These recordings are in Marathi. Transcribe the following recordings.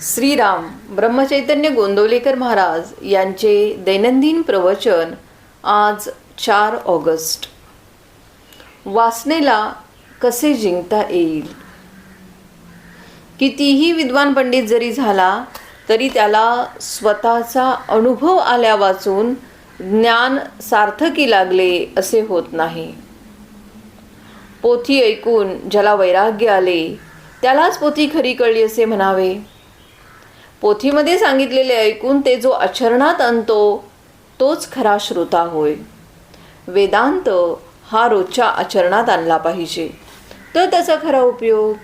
श्रीराम ब्रह्मचैतन्य गोंदवलेकर महाराज यांचे दैनंदिन प्रवचन आज चार ऑगस्ट. वासनेला कसे जिंकता येईल? कितीही विद्वान पंडित जरी झाला तरी त्याला स्वतःचा अनुभव आल्या वाचून ज्ञान सार्थकी लागले असे होत नाही. पोथी ऐकून ज्याला वैराग्य आले त्यालाच पोथी खरी कळली असे म्हणावे. पोथीमध्ये सांगितलेले ऐकून ते जो आचरणात आणतो तोच खरा श्रोता होय. वेदांत हा रोजच्या आचरणात आणला पाहिजे. तर त्याचा खरा उपयोग?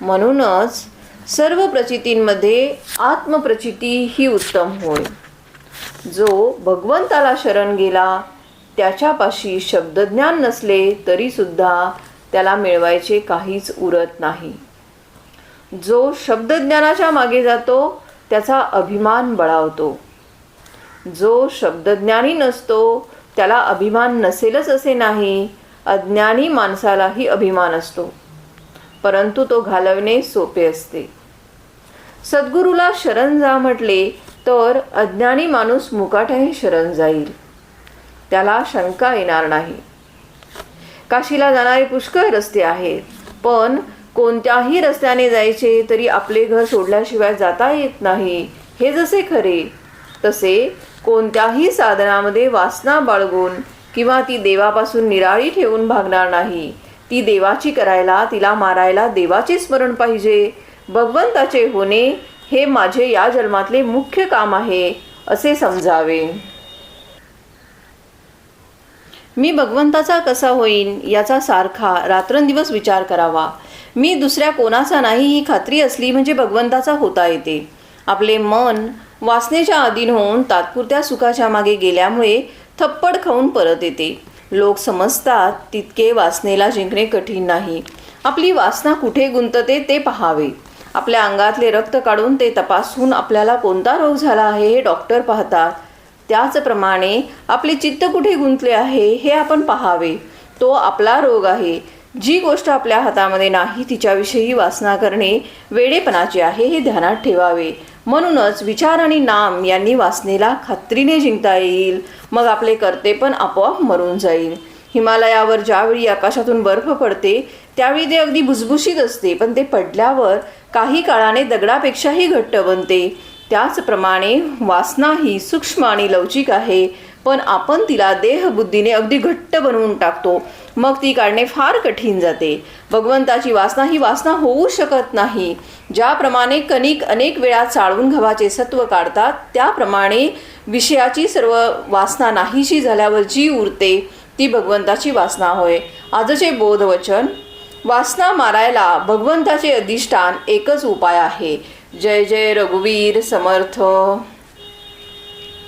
म्हणूनच सर्व प्रचितींमध्ये आत्मप्रचिती ही उत्तम होय. जो भगवंताला शरण गेला त्याच्यापाशी शब्दज्ञान नसले तरीसुद्धा त्याला मिळवायचे काहीच उरत नाही. जो शब्दज्ञानाच्या मागे जातो त्याचा अभिमान बळावतो. जो शब्दज्ञानी नसतो त्याला अभिमान नसेलच असे नाही अज्ञानी माणसालाही अभिमान असतो. परंतु तो घालवणे सोपे असते. सद्गुरूला शरण जा म्हटले तर अज्ञानी माणूस मुकाट्याने शरण जाईल. त्याला शंका येणार नाही. काशीला जाणारे पुष्कळ रस्ते आहेत पण कोणत्याही रस्त्याने जायचे तरी आपले घर सोडल्याशिवाय जाता येत नाही. हे जसे खरे तसे कोणत्याही साधनामध्ये वासना बाळगून किंवा ती देवापासून निराळी ठेवून भागणार नाही. ती देवाची करायला तिला मारायला देवाचे स्मरण पाहिजे. भगवंताचे होणे हे माझे या जन्मातले मुख्य काम आहे असे समजावे. मी भगवंताचा कसा होईन याचा सारखा रात्रंदिवस विचार करावा. मी दुसऱ्या कोणाचा नाही ही खात्री असली म्हणजे भगवंताचा होता येते. आपले मन वासनेच्या अधीन होऊन तात्पुरत्या सुखाच्या मागे गेल्यामुळे थप्पड खाऊन परत येते. लोक समजतात तितके वासनेला जिंकणे कठीण नाही. आपली वासना कुठे गुंतते ते पहावे. आपल्या अंगातले रक्त काढून ते तपासून आपल्याला कोणता रोग झाला आहे हे डॉक्टर पाहतात. त्याचप्रमाणे आपले चित्त कुठे गुंतले आहे हे आपण पाहावे. तो आपला रोग आहे. जी गोष्ट आपल्या हातामध्ये नाही तिच्याविषयी वासना करणे वेडेपणाचे आहे हे ध्यानात ठेवावे. म्हणूनच विचार आणि नाम यांनी वासनेला खात्रीने जिंकता येईल. मग आपले करते पण आपोआप मरून जाईल. हिमालयावर ज्यावेळी आकाशातून बर्फ पडते त्यावेळी ते अगदी भुसभुशीत असते पण ते पडल्यावर काही काळाने दगडापेक्षाही घट्ट बनते. त्याचप्रमाणे वासना ही सूक्ष्म आणि लवचिक आहे पण आपण तिला देहबुद्धीने अगदी घट्ट बनवून टाकतो. मग ती काढणे फार कठीण जाते. भगवंताची वासना ही वासना होऊ शकत नाही. ज्याप्रमाणे कणिक अनेक वेळा चाळून गव्हाचे सत्व काढतात त्याप्रमाणे विषयाची सर्व वासना नाहीशी झाल्यावर जी उरते ती भगवंताची वासना होय. आजचे बोधवचन वासना मारायला भगवंताचे अधिष्ठान एकच उपाय आहे. जय जय रघुवीर समर्थ.